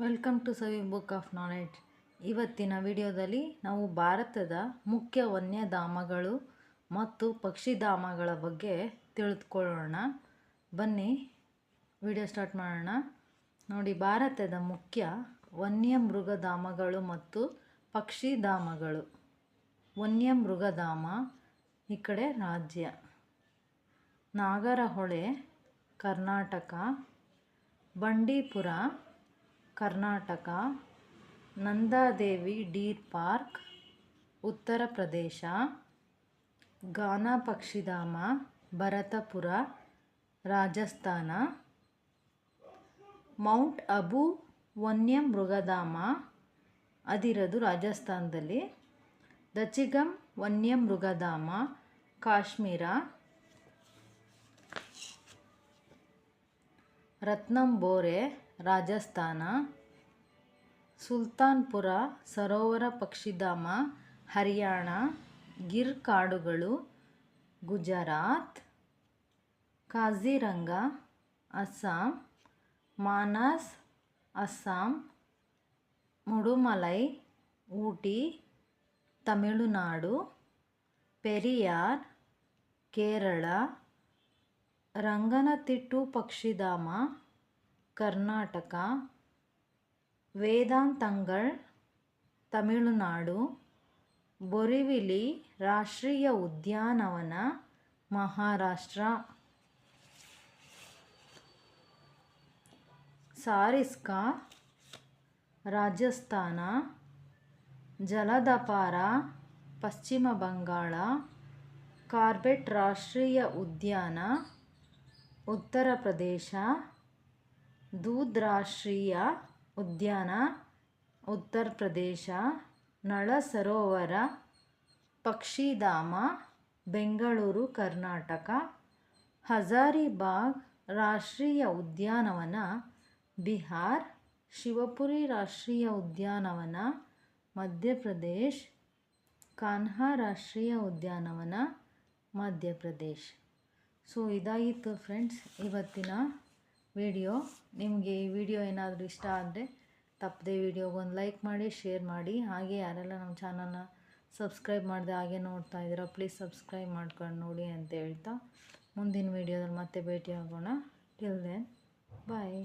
Welcome to Savi book of knowledge ಇವತ್ತಿನ ವಿಡಿಯೋದಲ್ಲಿ ನಾವು ಭಾರತದ ಮುಖ್ಯ ವನ್ಯಧಾಮಗಳು ಮತ್ತು ಪಕ್ಷಿಧಾಮಗಳ ಬಗ್ಗೆ ತಿಳಿದುಕೊಳ್ಳೋಣ. ಬನ್ನಿ, ವಿಡಿಯೋ ಸ್ಟಾರ್ಟ್ ಮಾಡೋಣ. ನೋಡಿ, ಭಾರತದ ಮುಖ್ಯ ವನ್ಯ ಮೃಗಧಾಮಗಳು ಮತ್ತು ಪಕ್ಷಿಧಾಮಗಳು. ವನ್ಯ ಮೃಗಧಾಮ ಈ ಕಡೆ ರಾಜ್ಯ. ನಾಗರಹೊಳೆ, ಕರ್ನಾಟಕ, ಬಂಡೀಪುರ ಕರ್ನಾಟಕ, ನಂದಾದೇವಿ ಡೀರ್ ಪಾರ್ಕ್, ಉತ್ತರ ಪ್ರದೇಶ ಗಾನಾ ಪಕ್ಷಿಧಾಮ, ಭರತಪುರ, ರಾಜಸ್ಥಾನ, ಮೌಂಟ್ ಅಬು ವನ್ಯ ಮೃಗಧಾಮ ಅದಿರೋದು ರಾಜಸ್ಥಾನದಲ್ಲಿ ದಚಿಗಮ್ ವನ್ಯ ಮೃಗಧಾಮ ಕಾಶ್ಮೀರ, ರತ್ನಂಬೋರೆ ರಾಜಸ್ಥಾನ, ಸುಲ್ತಾನ್ಪುರ, ಸರೋವರ ಪಕ್ಷಿಧಾಮ, ಹರಿಯಾಣ, ಗಿರ್ ಕಾಡುಗಳು, ಗುಜರಾತ್, ಕಾಜಿರಂಗ, ಅಸ್ಸಾಂ, ಮಾನಸ್, ಅಸ್ಸಾಂ, ಮುಡುಮಲೈ, ಊಟಿ, ತಮಿಳುನಾಡು, ಪೆರಿಯಾರ್, ಕೇರಳ, ರಂಗನತಿಟ್ಟು ಪಕ್ಷಿಧಾಮ ಕರ್ನಾಟಕ, ವೇದಾಂತಂಗಳ್, ತಮಿಳುನಾಡು, ಬೊರಿವಿಲಿ ರಾಷ್ಟ್ರೀಯ ಉದ್ಯಾನವನ, ಮಹಾರಾಷ್ಟ್ರ. ಸಾರಿಸ್ಕಾ, ರಾಜಸ್ಥಾನ, ಜಲದಪಾರ, ಪಶ್ಚಿಮ ಬಂಗಾಳ ಕಾರ್ಬೆಟ್ ರಾಷ್ಟ್ರೀಯ ಉದ್ಯಾನ, ಉತ್ತರ ಪ್ರದೇಶ. ದೂದ್ ರಾಷ್ಟ್ರೀಯ ಉದ್ಯಾನ, ಉತ್ತರ್ ಪ್ರದೇಶ, ನಳ ಸರೋವರ, ಪಕ್ಷಿಧಾಮ, ಬೆಂಗಳೂರು, ಕರ್ನಾಟಕ. ಹಜಾರಿಬಾಗ್ ರಾಷ್ಟ್ರೀಯ ಉದ್ಯಾನವನ, ಬಿಹಾರ್ ಶಿವಪುರಿ ರಾಷ್ಟ್ರೀಯ ಉದ್ಯಾನವನ, ಮಧ್ಯಪ್ರದೇಶ್ ಕಾನ್ಹಾ ರಾಷ್ಟ್ರೀಯ ಉದ್ಯಾನವನ, ಮಧ್ಯಪ್ರದೇಶ್. ಸೊ ಇದಾಗಿತ್ತು ಫ್ರೆಂಡ್ಸ್ ಇವತ್ತಿನ ವಿಡಿಯೋ. ನಿಮಗೆ ಈ ವಿಡಿಯೋ ಏನಾದರೂ ಇಷ್ಟ ಆದರೆ ತಪ್ಪದೆ ವಿಡಿಯೋಗೊಂದು ಲೈಕ್ ಮಾಡಿ, ಶೇರ್ ಮಾಡಿ. ಹಾಗೆ ಯಾರೆಲ್ಲ ನಮ್ಮ ಚಾನಲ್ನ ಸಬ್ಸ್ಕ್ರೈಬ್ ಮಾಡಿದೆ ಹಾಗೆ ನೋಡ್ತಾ ಇದ್ದೀರಾ, ಪ್ಲೀಸ್ ಸಬ್ಸ್ಕ್ರೈಬ್ ಮಾಡ್ಕೊಂಡು ನೋಡಿ ಅಂತ ಹೇಳ್ತಾ ಮುಂದಿನ ವಿಡಿಯೋದಲ್ಲಿ ಮತ್ತೆ ಭೇಟಿ ಆಗೋಣ ಟಿಲ್ ದೆನ್ ಬಾಯ್